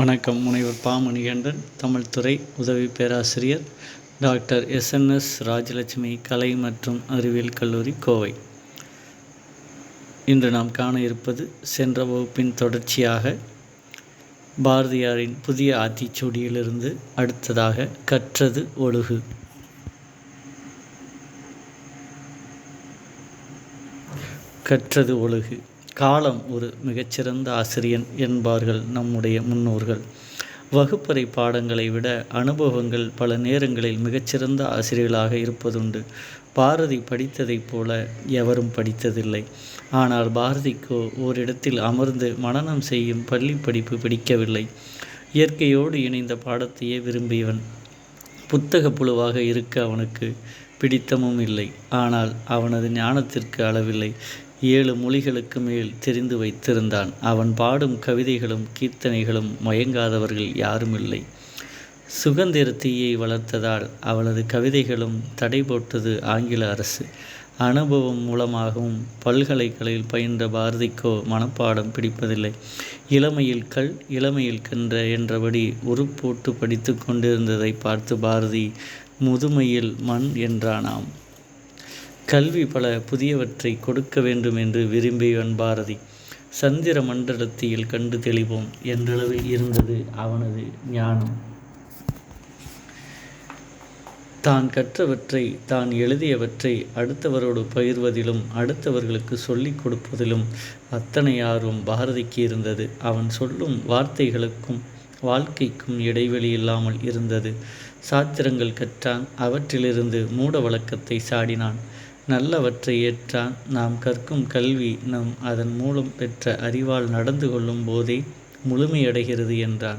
வணக்கம் முனைவர் பா மணிகண்டன் உதவி பேராசிரியர் டாக்டர் எஸ்என்எஸ் ராஜலட்சுமி கலை மற்றும் அறிவியல் கல்லூரி கோவை. இன்று நாம் காண இருப்பது சென்ற வகுப்பின் தொடர்ச்சியாக பாரதியாரின் புதிய ஆத்திச்சூடியிலிருந்து அடுத்ததாக கற்றது ஒழுகு. கற்றது ஒழுகு. காலம் ஒரு மிகச்சிறந்த ஆசிரியன் என்பார்கள் நம்முடைய முன்னோர்கள். வகுப்பறை பாடங்களை விட அனுபவங்கள் பல நேரங்களில் மிகச்சிறந்த ஆசிரியர்களாக இருப்பதுண்டு. பாரதி படித்ததைப் போல எவரும் படித்ததில்லை. ஆனால் பாரதிக்கோ ஓரிடத்தில் அமர்ந்து மனனம் செய்யும் பள்ளி படிப்பு பிடிக்கவில்லை. இயற்கையோடு இணைந்த பாடத்தையே விரும்பியவன் புத்தக புழுவாக இருக்க அவனுக்கு பிடித்தமும் இல்லை. ஆனால் அவனது ஞானத்திற்கு அளவில்லை. ஏழு மொழிகளுக்கு மேல் தெரிந்து வைத்திருந்தான். அவன் பாடும் கவிதைகளும் கீர்த்தனைகளும் மயங்காதவர்கள் யாருமில்லை. சுகந்திர தீயை வளர்த்ததால் அவளது கவிதைகளும் தடை போட்டது ஆங்கில அரசு. அனுபவம் மூலமாகவும் பல்கலைக்கழகில் பயின்ற பாரதிக்கோ மனப்பாடம் பிடிப்பதில்லை. இளமையில் கல் இளமையில் கன்ற என்றபடி உருப்போட்டு படித்து கொண்டிருந்ததை பார்த்து பாரதி முதுமையில் மண் என்றானாம். கல்வி பல புதியவற்றை கொடுக்க வேண்டும் என்று விரும்பியவன் பாரதி சந்திர மண்டலத்தில் கண்டு தெளிவோம் என்றளவில் இருந்தது அவனது ஞானம். தான் கற்றவற்றை தான் எழுதியவற்றை அடுத்தவரோடு பகிர்வதிலும் அடுத்தவர்களுக்கு சொல்லிக் கொடுப்பதிலும் அத்தனை ஆர்வம் பாரதிக்கு இருந்தது. அவன் சொல்லும் வார்த்தைகளுக்கும் வாழ்க்கைக்கும் இடைவெளி இல்லாமல் இருந்தது. சாத்திரங்கள் கற்றான் அவற்றிலிருந்து மூட வழக்கத்தை சாடினான். நல்லவற்றை ஏற்றான் நாம் கற்கும் கல்வி நம் அதன் மூலம் பெற்ற அறிவால் நடந்து கொள்ளும் போதே முழுமையடைகிறது என்றான்.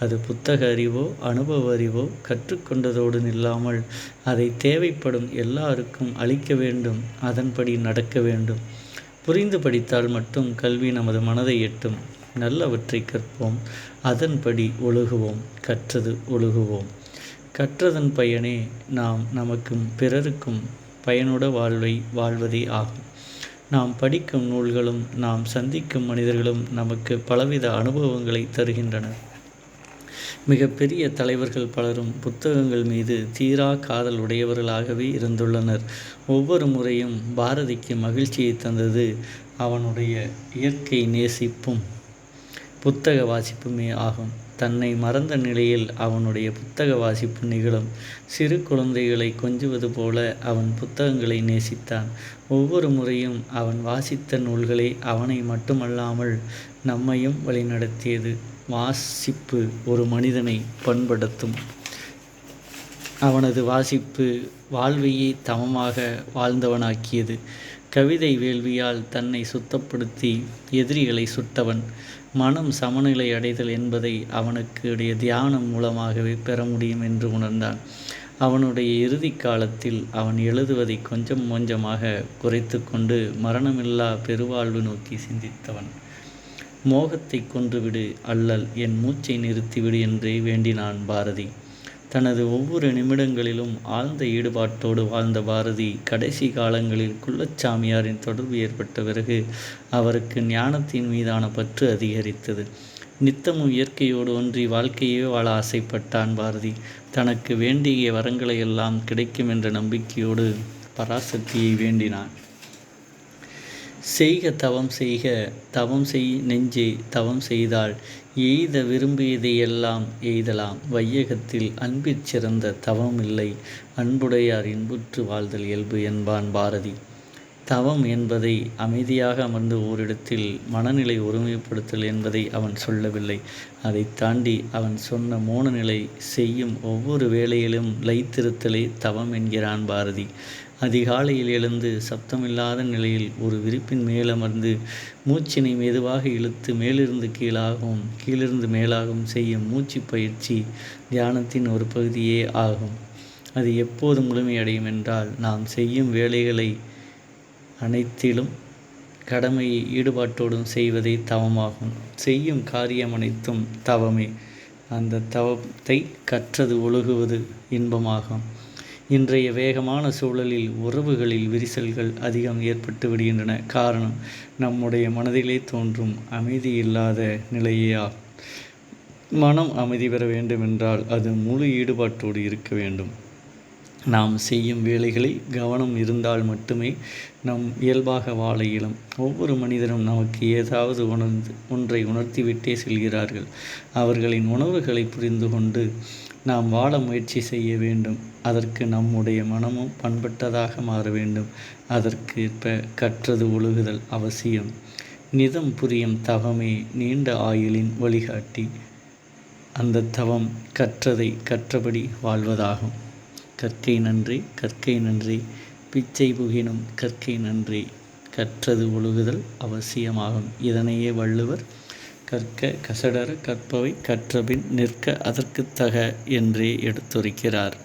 அது புத்தக அறிவோ அனுபவ அறிவோ கற்றுக்கொண்டதோடு நில்லாமல் அதை தேவைப்படும் எல்லாருக்கும் அளிக்க வேண்டும் அதன்படி நடக்க வேண்டும். புரிந்து படித்தால் மட்டும் கல்வி நமது மனதை எட்டும். நல்லவற்றை கற்போம் அதன்படி ஒழுகுவோம் கற்றது ஒழுகுவோம். கற்றதன் பயனே நாம் நமக்கும் பிறருக்கும் பயனுட வாழ்வை வாழ்வதே ஆகும். நாம் படிக்கும் நூல்களும் நாம் சந்திக்கும் மனிதர்களும் நமக்கு பலவித அனுபவங்களை தருகின்றனர். மிகப்பெரிய தலைவர்கள் பலரும் புத்தகங்கள் மீது தீரா காதல் உடையவர்களாகவே இருந்துள்ளனர். ஒவ்வொரு முறையும் பாரதிக்கு மகிழ்ச்சியை தந்தது அவனுடைய இயற்கை நேசிப்பும் புத்தக வாசிப்புமே ஆகும். தன்னை மறந்த நிலையில் அவனுடைய புத்தக வாசிப்பு நிகழும். சிறு குழந்தைகளை கொஞ்சுவது போல அவன் புத்தகங்களை நேசித்தான். ஒவ்வொரு முறையும் அவன் வாசித்த நூல்களே அவனை மட்டுமல்லாமல் நம்மையும் வழிநடத்தியது. வாசிப்பு ஒரு மனிதனை பண்படுத்தும். அவனது வாசிப்பு வாழ்வையே தமமாக வாழ்ந்தவனாக்கியது. கவிதை வேள்வியால் தன்னை சுத்தப்படுத்தி எதிரிகளை சுட்டவன். மனம் சமநிலை அடைதல் என்பதை அவனுக்குடைய தியானம் மூலமாகவே பெற முடியும் என்று உணர்ந்தான். அவனுடைய இறுதி காலத்தில் அவன் எழுதுவதை கொஞ்சம் கொஞ்சமாக குறைத்து கொண்டு மரணமில்லா பெருவாழ்வு நோக்கி சிந்தித்தவன். மோகத்தை கொன்றுவிடு அல்லல் என் மூச்சை நிறுத்திவிடு என்றே வேண்டினான் பாரதி. தனது ஒவ்வொரு நிமிடங்களிலும் ஆழ்ந்த ஈடுபாட்டோடு வாழ்ந்த பாரதி கடைசி காலங்களில் குள்ளச்சாமியாரின் தொடர்பு ஏற்பட்ட பிறகு அவருக்கு ஞானத்தின் மீதான பற்று அதிகரித்தது. நித்தமும் இயற்கையோடு ஒன்றி வாழ்க்கையே வாழ ஆசைப்பட்டான் பாரதி. தனக்கு வேண்டிய வரங்களை எல்லாம் கிடைக்கும் என்ற நம்பிக்கையோடு பராசக்தியை வேண்டினான். செய்க தவம் செய்க தவம் செய் நெஞ்சே தவம் செய்தால் எய்த விரும்பியதையெல்லாம் எய்தலாம். வையகத்தில் அன்பிற் சிறந்த தவம் இல்லை அன்புடையார் இன்புற்று வாழ்தல் இயல்பு என்பான் பாரதி. தவம் என்பதை அமைதியாக அமர்ந்து ஓரிடத்தில் மனநிலை ஒருமைப்படுத்தல் என்பதை அவன் சொல்லவில்லை. அதை தாண்டி அவன் சொன்ன மோனநிலை செய்யும் ஒவ்வொரு வேளையிலும் லைத்திருத்தலே தவம் என்கிறான் பாரதி. அதிகாலையில் எழுந்து சப்தமில்லாத நிலையில் ஒரு விரிப்பின் மேலமர்ந்து மூச்சினை மெதுவாக இழுத்து மேலிருந்து கீழாகவும் கீழிருந்து மேலாகவும் செய்யும் மூச்சு பயிற்சி தியானத்தின் ஒரு பகுதியே ஆகும். அது எப்போது முழுமையடையும் என்றால் நாம் செய்யும் வேலைகளை அனைத்திலும் கடமையை ஈடுபாட்டோடும் செய்வதே தவமாகும். செய்யும் காரியம் அனைத்தும் தவமே. அந்த தவத்தை கற்றது ஒழுகுவது இன்பமாகும். இன்றைய வேகமான சூழலில் உறவுகளில் விரிசல்கள் அதிகம் ஏற்பட்டு விடுகின்றன. காரணம் நம்முடைய மனதிலே தோன்றும் அமைதி இல்லாத நிலையே? மனம் அமைதி பெற வேண்டுமென்றால் அது முழு ஈடுபாட்டோடு இருக்க வேண்டும். நாம் செய்யும் வேலைகளில் கவனம் இருந்தால் மட்டுமே நம் இயல்பாக வாழ இயலும். ஒவ்வொரு மனிதனும் நமக்கு ஏதாவது உணர்ந்து ஒன்றை உணர்த்திவிட்டே செல்கிறார்கள். அவர்களின் உணர்வுகளை புரிந்து கொண்டு நாம் வாழ முயற்சி செய்ய வேண்டும். அதற்கு நம்முடைய மனமும் பண்பட்டதாக மாற வேண்டும். அதற்கேற்ப கற்றது ஒழுகுதல் அவசியம். நிதம் புரியும் தவமே நீண்ட ஆயுளின் வழிகாட்டி. அந்த தவம் கற்றதை கற்றபடி வாழ்வதாகும். கற்கை நன்றி கற்கை நன்றி. பிச்சை புகினும் கற்கை நன்றி. கற்றது ஒழுகுதல் அவசியமாகும். இதனையே வள்ளுவர் கற்க கசடர கற்பவை கற்றபின் நிற்க அதற்கு தக என்றே எடுத்துரைக்கிறார்.